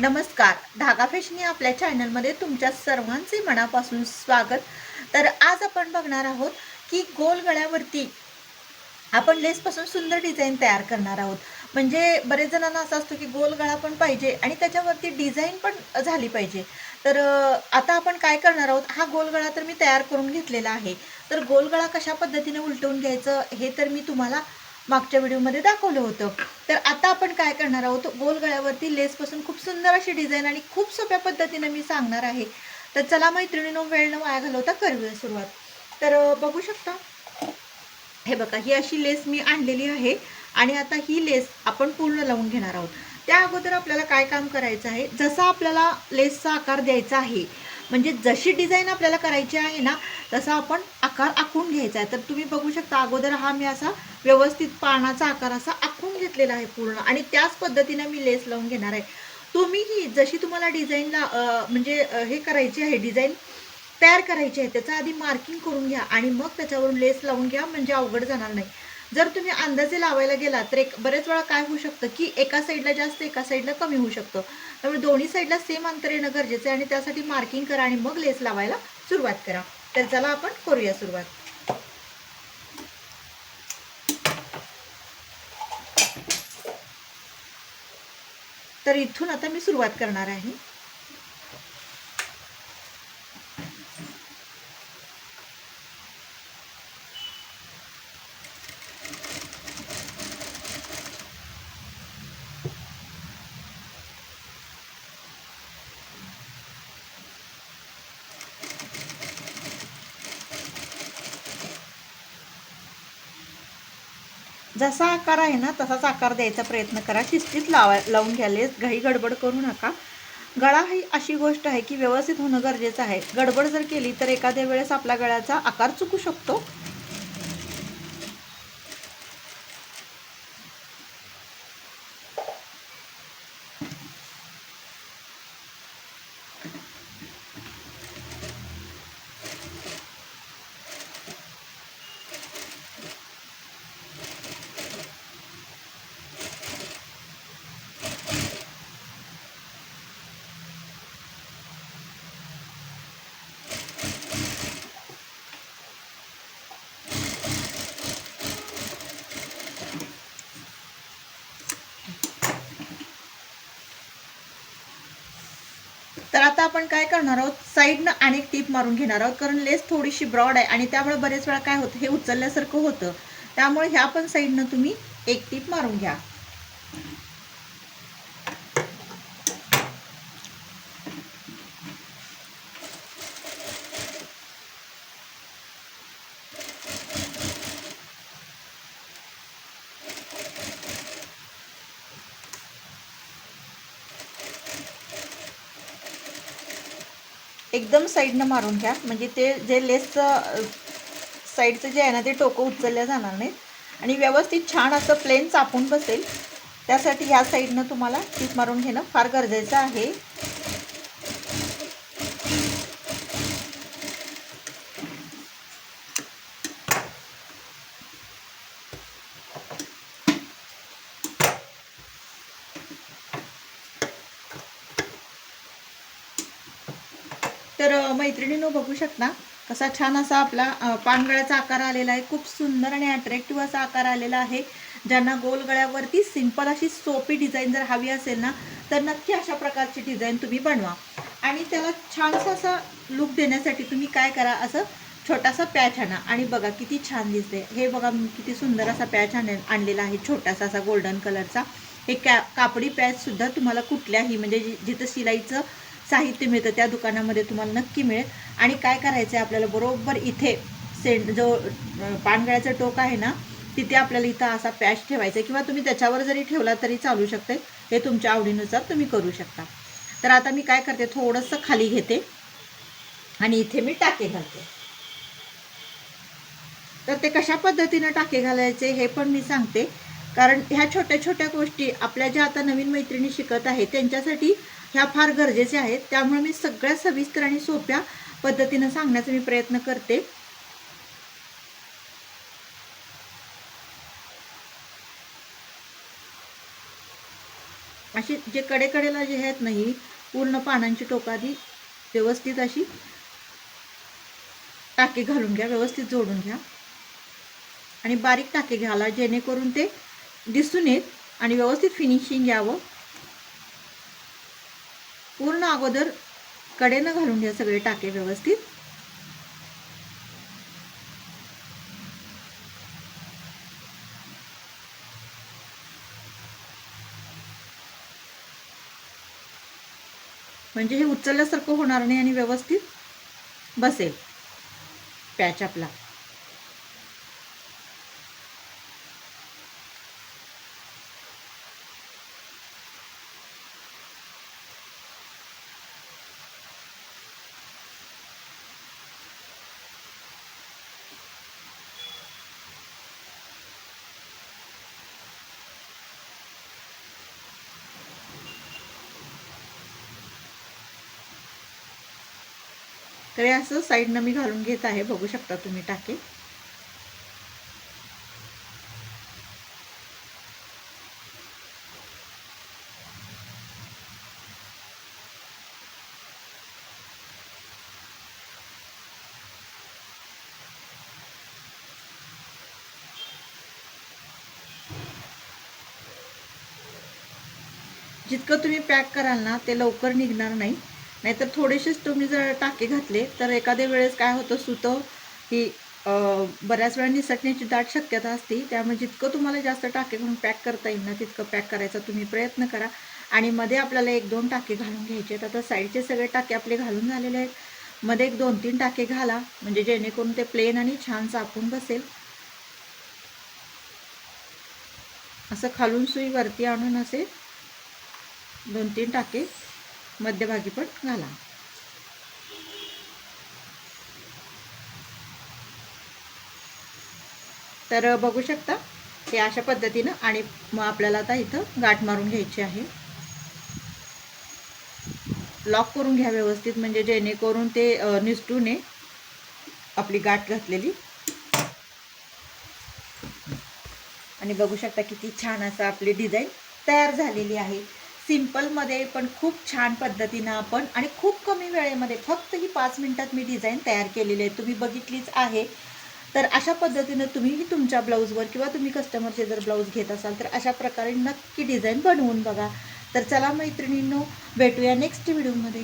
नमस्कार. धागा फॅशनी आपल्या चॅनलमध्ये तुमच्या सर्वांचे मनापासून स्वागत. तर आज आपण बघणार आहोत की गोल गळ्यावरती आपण लेसपासून सुंदर डिझाईन तयार करणार आहोत. म्हणजे बरेच जणांना असं असतं की गोल गळा पण पाहिजे आणि त्याच्यावरती डिझाईन पण झाली पाहिजे. तर आता आपण काय करणार आहोत? हा गोल गळा तर मी तयार करून घेतलेला आहे. तर गोल गळा कशा पद्धतीने उलटवून घ्यायचं हे तर मी तुम्हाला मागच्या व्हिडिओमध्ये दाखवलं होतं. तर आता आपण काय करणार आहोत? गोल गळ्यावरती लेसपासून खूप सुंदर अशी डिझाईन आणि खूप सोप्या पद्धतीने मी सांगणार आहे. तर चला मैत्रिणीनो वेळ न वाया घालवता करूया सुरुवात. तर बघू शकता. हे बघा ही अशी लेस मी आणलेली आहे आणि आता ही लेस आपण पूर्ण लावून घेणार आहोत. त्या अगोदर आपल्याला काय काम करायचं आहे? जसा आपल्याला लेसचा आकार द्यायचा आहे म्हणजे जशी डिझाईन आपल्याला करायची आहे ना तसा आपण आकार आखून घ्यायचा आहे. तर तुम्ही बघू शकता अगोदर हा मी असा व्यवस्थित पानाचा आकार असा आखून घेतलेला आहे पूर्ण. आणि त्याच पद्धतीने मी लेस लावून घेणार आहे. तुम्हीही जशी तुम्हाला डिझाईनला म्हणजे हे करायची आहे डिझाईन तयार करायची आहे त्याचा आधी मार्किंग करून घ्या आणि मग त्याच्यावरून लेस लावून घ्या म्हणजे अवघड जाणार नाही. जर तुम्ही अंदाजे लावायला गेला तर एक बरेच वेळा काय होऊ शकतं की एका साईडला जास्त एका साईडला कमी होऊ शकतं. त्यामुळे दोन्ही साईडला सेम अंतर येणं गरजेचं आहे आणि त्यासाठी मार्किंग करा आणि मग लेस लावायला सुरुवात करा. तर चला आपण करूया सुरुवात. तर इथून आता मी सुरुवात करणार आहे. जसा आकार आहे ना तसाच आकार द्यायचा प्रयत्न करा. शिस्तीत लावा लावून घ्याले घाई गडबड करू नका. गळा ही अशी गोष्ट आहे की व्यवस्थित होणं गरजेचं आहे. गडबड जर केली तर एखाद्या वेळेस आपला गळ्याचा आकार चुकू शकतो. आता आपण काय करणार आहोत? साईडनं आणि टीप मारून घेणार आहोत कारण लेस थोडीशी ब्रॉड आहे आणि त्यामुळे बरेच वेळा काय होतं हे उचलल्यासारखं होतं. त्यामुळे ह्या पण साईडनं तुम्ही एक टीप मारून घ्या. एकदम साईडनं मारून घ्या. म्हणजे ते जे लेसचं साईडचं जे आहे ना ते टोकं उचलल्या जाणार नाहीत. आणि व्यवस्थित छान असं प्लेन चापून बसेल. त्यासाठी ह्या साईडनं तुम्हाला टीप मारून घेणं फार गरजेचं आहे. तर अ, बघू शकता कसा छान असा आपला पानगळ्याचा आकार आलेला आहे. खूप सुंदर आणि अट्रॅक्टिव्ह असा आकार आलेला आहे ज्यांना गोल गळ्यावरती सिंपल अशी सोपी डिझाईन जर हवी असेल ना तर नक्की अशा प्रकारची डिझाईन तुम्ही बनवा. आणि त्याला छानसा असा लुक देण्यासाठी तुम्ही काय करा असं छोटासा पॅच आणा. आणि बघा किती छान दिसते हे बघा किती सुंदर असा पॅच आण आणलेला आहे छोटासा असा गोल्डन कलरचा हे कॅ कापडी पॅचसुद्धा तुम्हाला कुठल्याही म्हणजे जिथं शिलाईचं साहित्य मिळतं त्या दुकानामध्ये तुम्हाला नक्की मिळेल. आणि काय करायचं आहे आपल्याला बरोबर इथे सेंट जो पानगळ्याचं टोक आहे ना तिथे आपल्याला इथं असा पॅच ठेवायचा आहे किंवा तुम्ही त्याच्यावर जरी ठेवला तरी चालू शकते हे तुमच्या आवडीनुसार तुम्ही करू शकता. तर आता मी काय करते थोडंसं खाली घेते आणि इथे मी टाके घालते. तर ते कशा पद्धतीनं टाके घालायचे हे पण मी सांगते. कारण ह्या छोट्या छोट्या गोष्टी आपल्या ज्या आता नवीन मैत्रिणी शिकत आहेत त्यांच्यासाठी ह्या फार गरजेच्या आहेत. त्यामुळे मी सगळ्या सविस्तर आणि सोप्या पद्धतीनं सांगण्याचा मी प्रयत्न करते. अशी जे कडेकडेला जे आहेत ना ही पूर्ण पानांची टोकादी व्यवस्थित अशी टाके घालून घ्या व्यवस्थित जोडून घ्या. आणि बारीक टाके घाला जेणेकरून ते दिसून येत आणि व्यवस्थित फिनिशिंग यावं. पूर्ण अगोदर कडेनं घालून घ्या सगळे टाके व्यवस्थित. म्हणजे हे उचलल्यासारखं होणार नाही आणि व्यवस्थित बसेल पॅच आपला तर हे असं साईडनं मी घालून घेत आहे. बघू शकता तुम्ही टाके. जितकं तुम्ही पॅक कराल ना ते लवकर निघणार नाही. नाहीतर थोडेसेच तुम्ही जर टाके घातले तर एखाद्या वेळेस काय होतं सुतं ही बऱ्याच वेळा निसटण्याची दाट शक्यता असते. त्यामुळे जितकं तुम्हाला जास्त टाके घालून पॅक करता येईल ना तितकं पॅक करायचा तुम्ही प्रयत्न करा. आणि मध्ये आपल्याला एक दोन टाके घालून घ्यायचे आहेत. आता साईडचे सगळे टाके आपले घालून झालेले आहेत. मध्ये एक दोन तीन टाके घाला म्हणजे जेणेकरून ते प्लेन आणि छान चापून बसेल. असं खालून सुई वरती आणून असे दोन तीन टाके मध्यभागी पण घाला. तर बघू शकता हे अशा पद्धतीनं आणि मग आपल्याला आता इथं गाठ मारून घ्यायची आहे. लॉक करून घ्या व्यवस्थित म्हणजे जेणेकरून ते निसटूने निसटू नये आपली गाठ घातलेली. आणि बघू शकता किती छान असं आपली डिझाईन तयार झालेली आहे. सिम्पलमध्ये पण खूप छान पद्धतीनं आपण आणि खूप कमी वेळेमध्ये फक्त ही पाच मिनटात मी डिझाईन तयार केलेली आहे. तुम्ही बघितलीच आहे. तर अशा पद्धतीनं तुम्हीही तुमच्या ब्लाऊजवर किंवा तुम्ही कस्टमरचे जर ब्लाऊज घेत असाल तर अशा प्रकारे नक्की डिझाईन बनवून बघा. तर चला मैत्रिणींनो भेटूया नेक्स्ट व्हिडिओमध्ये